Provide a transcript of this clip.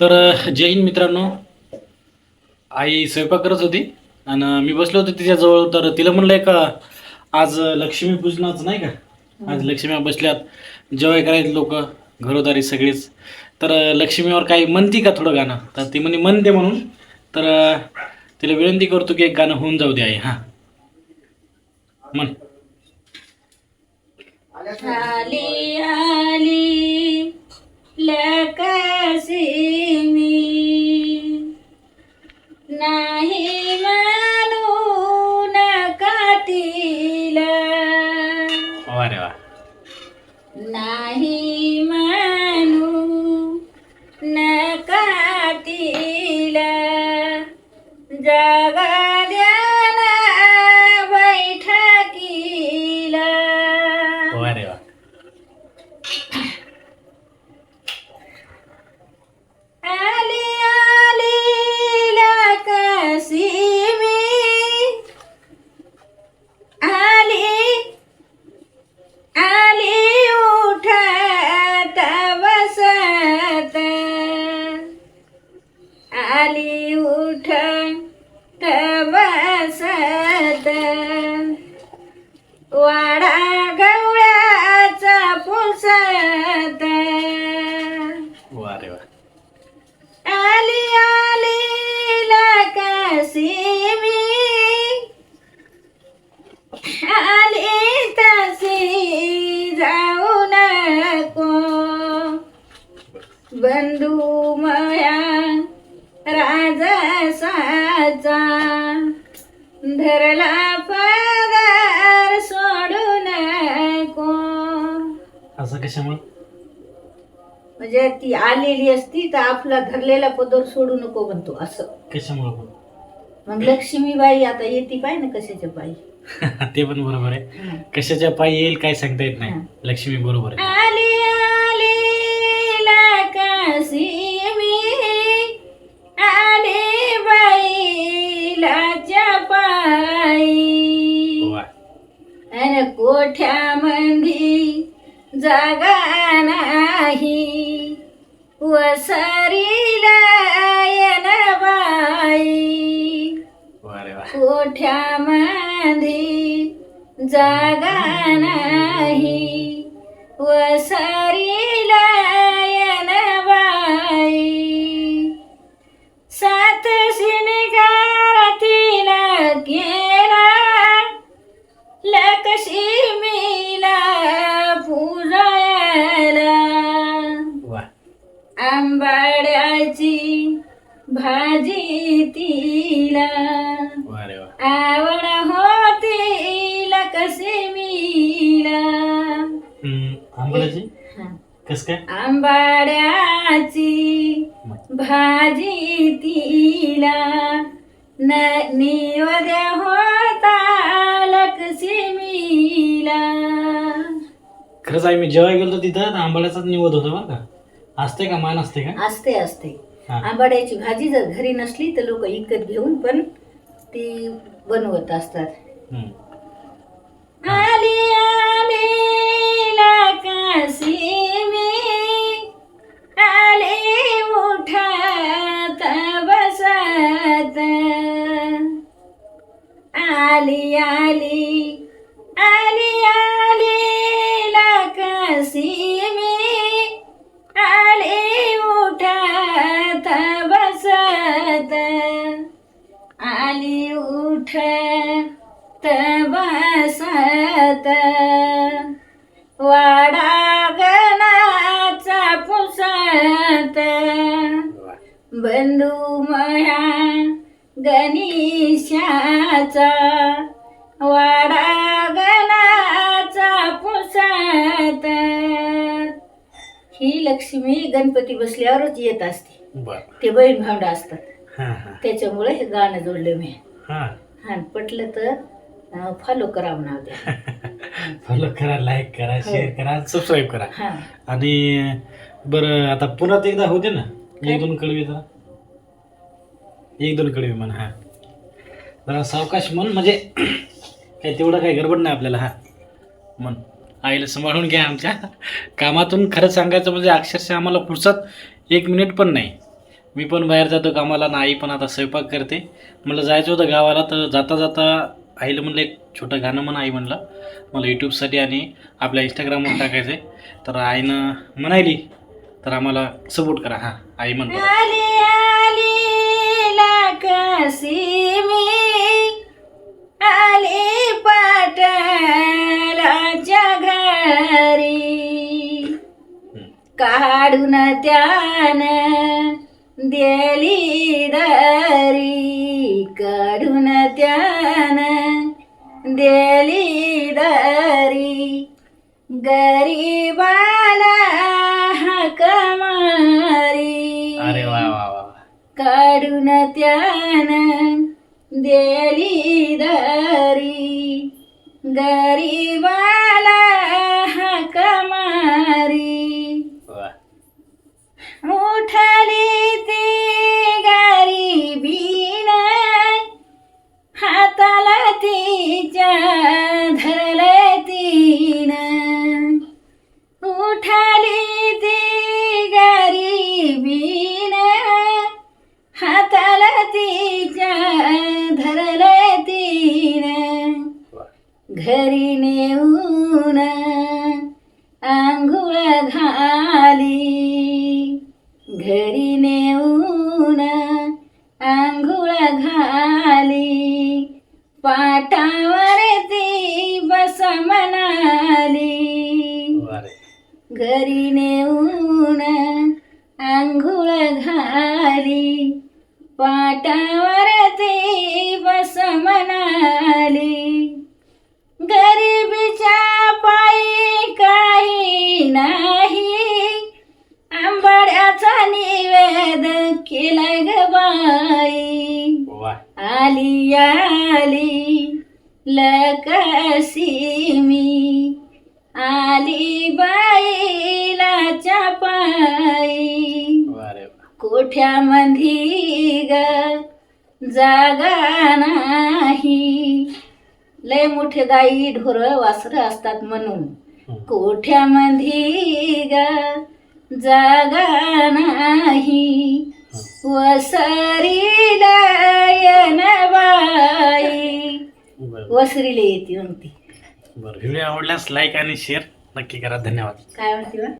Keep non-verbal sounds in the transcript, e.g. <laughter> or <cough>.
तर जय हिंद मित्रांनो. आई स्वयंपाक करत होती आणि मी बसलो होतो तिच्याजवळ. तर तिला म्हणलं का आज लक्ष्मी पूजनाचं नाही का? आज लक्ष्मी बसल्यात. जेवाय करायचे लोक घरोदारी सगळीच. तर लक्ष्मीवर काही म्हणती का थोडं गाणं? तर ती म्हणे म्हणते म्हणून. तर तिला विनंती करतो की एक गाणं होऊन जाऊ दे आई. हां. म्हण. आली आली. जगा वा रे वा आली आली लकसी मी. आली तशी जाऊ नको. बंधू मया राजसाचा धरला पगार सोडू नको. असं कशामुळं? म्हणजे ती आलेली असती तर आपला धरलेला पदर सोडू नको म्हणतो असं. कशामुळं पण? मग लक्ष्मीबाई आता येते पाय ना कशाच्या पायी? <laughs> ते पण बरोबर आहे. कशाच्या पायी येईल काय सांगता येत नाही. लक्ष्मी बरोबर आहे. आली आली लकाशी मी. आली बैलाच्या पायी. वा. अन कोठ्यामध्ये जागा नाही वसरीला येन बाई वा. रे वा कोठ्यामध्ये जागा नाही वसरीला भाजी तिला वा रे वा आवड होती लक्ष्मीला हम्म, आंबोलीची कस काय? आंबाड्याची भाजी तिला निवद्या होता लक्ष्मीला खरंच आहे मी जेव्हा गेलो तिथं आंबाड्याचाच निवड होता बरं का. असते का मान असते का? असते असते. आंबाड्याची भाजी जर घरी नसली तर लोक विकत घेऊन पण ती बनवत असतात. आली आली मी. आली उठत बसत. आली आली आली आली उठत बसत. वाडा गणाचा पुसत. बंधू मया गणेशाचा वाडा गणाचा पुसत. ही लक्ष्मी गणपती बसल्यावरच येत असते. ते बहीण भावंड असतात. त्याच्यामुळे हे गाणं जोडलं मी. हा पटलं तर फॉलो नाव द्या. <laughs> फॉलो करा लाईक करा हो. शेअर करा सबस्क्राईब करा. हा. आणि बरं आता पुन्हा एकदा होते ना. काय? एक दोन कडवे जरा. एक दोन कडवे म्हण हा. जरा सावकाश म्हण म्हणजे <clears throat> काय तेवढं काही गडबड नाही आपल्याला हा. म्हण आईला सांभाळून घ्या आमच्या. कामातून खरं सांगायचं म्हणजे अक्षरशः आम्हाला पुढचात एक मिनिट पण नाही. मी पण बाहेर जातो कामाला ना आई पण आता स्वयंपाक करते. मला जायचं होतं गावाला तर जाता जाता आईला म्हणलं एक छोटं गाणं म्हणा आई म्हणलं. मला यूट्यूबसाठी आणि आपल्या इंस्टाग्रामवर टाकायचं आहे तर आईनं म्हणायली तर आम्हाला सपोर्ट करा. हां आई म्हणतो. दरी काढून त्यान देली दरी. गरीबाला हाक मारी. अरे वा वा वा. काढून त्यान देली दरी. गरीबाला हाक मारी. उठली ती घरी नेऊन आंघोळ घाली. घरी नेऊन आंघोळ घाली. पाटावर ती बस म्हणाली. घरी नेऊन आंघोळ घाली. पाटावर ती बस म्हणाली. गरिबीच्या पायी काही नाही. आंबाड्याचा निवेद केला ग बाई. आली आली लकसी मी. आली बाईला वा. कोठ्यामंधी ग जागा नाही. लय मोठे गाई ढोर वासरं असतात म्हणून. कोठ्यामंधी ग जागा नाही. वसरी बाई. वसरीला येते म्हणते. बरं. व्हिडिओ आवडल्यास लाईक आणि शेअर नक्की करा. धन्यवाद. काय म्हणते बा?